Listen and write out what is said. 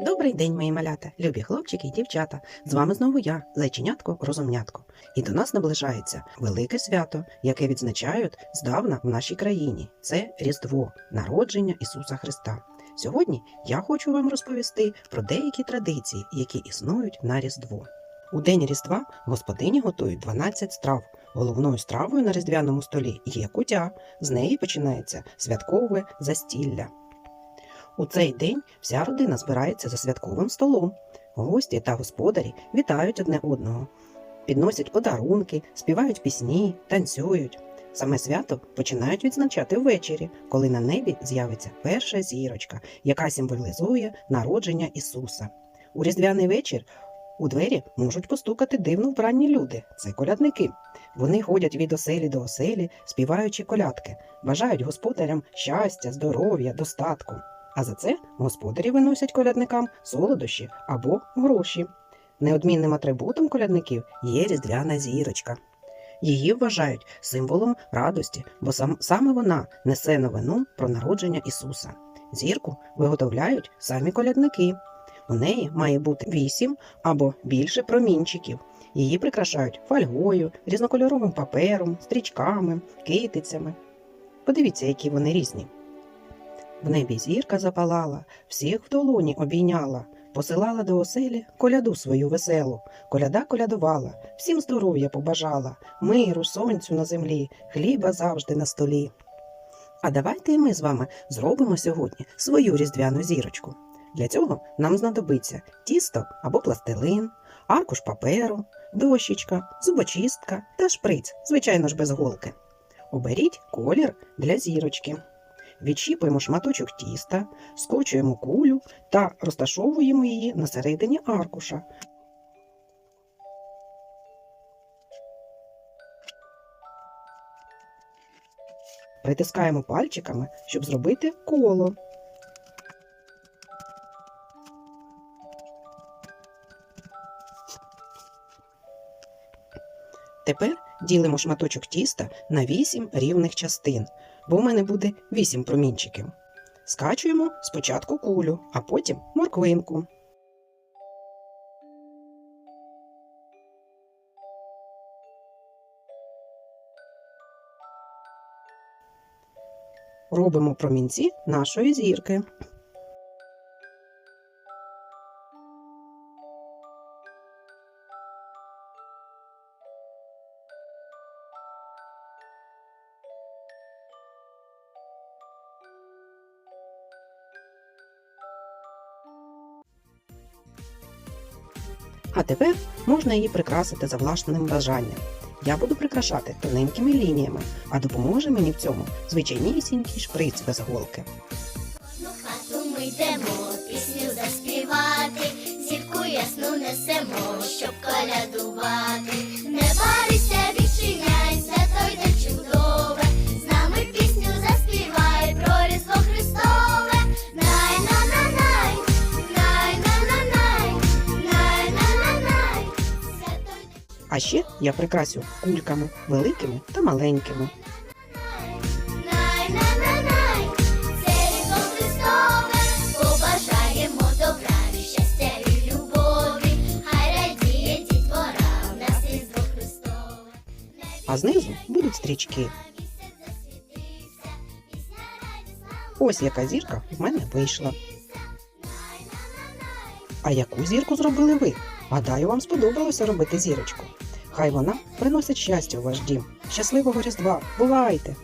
Добрий день, мої малята, любі хлопчики і дівчата. З вами знову я, зайченятко розумнятко. І до нас наближається велике свято, яке відзначають здавна в нашій країні. Це Різдво, народження Ісуса Христа. Сьогодні я хочу вам розповісти про деякі традиції, які існують на Різдво. У день Різдва господині готують 12 страв. Головною стравою на різдвяному столі є кутя. З неї починається святкове застілля. У цей день вся родина збирається за святковим столом. Гості та господарі вітають одне одного, підносять подарунки, співають пісні, танцюють. Саме свято починають відзначати ввечері, коли на небі з'явиться перша зірочка, яка символізує народження Ісуса. У різдвяний вечір у двері можуть постукати дивно вбранні люди це колядники. Вони ходять від оселі до оселі, співаючи колядки, бажають господарям щастя, здоров'я, достатку. А за це господарі виносять колядникам солодощі або гроші. Неодмінним атрибутом колядників є різдвяна зірочка. Її вважають символом радості, бо сам, саме вона несе новину про народження Ісуса. Зірку виготовляють самі колядники. У неї має бути вісім або більше промінчиків. Її прикрашають фольгою, різнокольоровим папером, стрічками, китицями. Подивіться, які вони різні. В небі зірка запалала, всіх в долоні обійняла, посилала до оселі коляду свою веселу. Коляда колядувала, всім здоров'я побажала, миру, сонцю на землі, хліба завжди на столі. А давайте ми з вами зробимо сьогодні свою різдвяну зірочку. Для цього нам знадобиться тісто або пластилин, аркуш паперу, дощечка, зубочистка та шприц, звичайно ж без голки. Оберіть колір для зірочки. Відщіпуємо шматочок тіста, скочуємо кулю та розташовуємо її на середині аркуша. Притискаємо пальчиками, щоб зробити коло. Тепер ділимо шматочок тіста на 8 рівних частин, бо в мене буде 8 промінчиків. Скачуємо спочатку кулю, а потім морквинку. Робимо промінці нашої зірки. А тепер можна її прикрасити за власним бажанням. Я буду прикрашати тоненькими лініями, а допоможе мені в цьому звичайнісінький шприц без голки. Одну хату ми йдемо, пісню заспівати, зірку ясну несемо, щоб колядувати. А ще я прикрасю кульками великими та маленькими. А знизу будуть стрічки. Ось яка зірка в мене вийшла. А яку зірку зробили ви? Гадаю, вам сподобалося робити зірочку. Хай вона приносить щастя у ваш дім. Щасливого Різдва! Бувайте!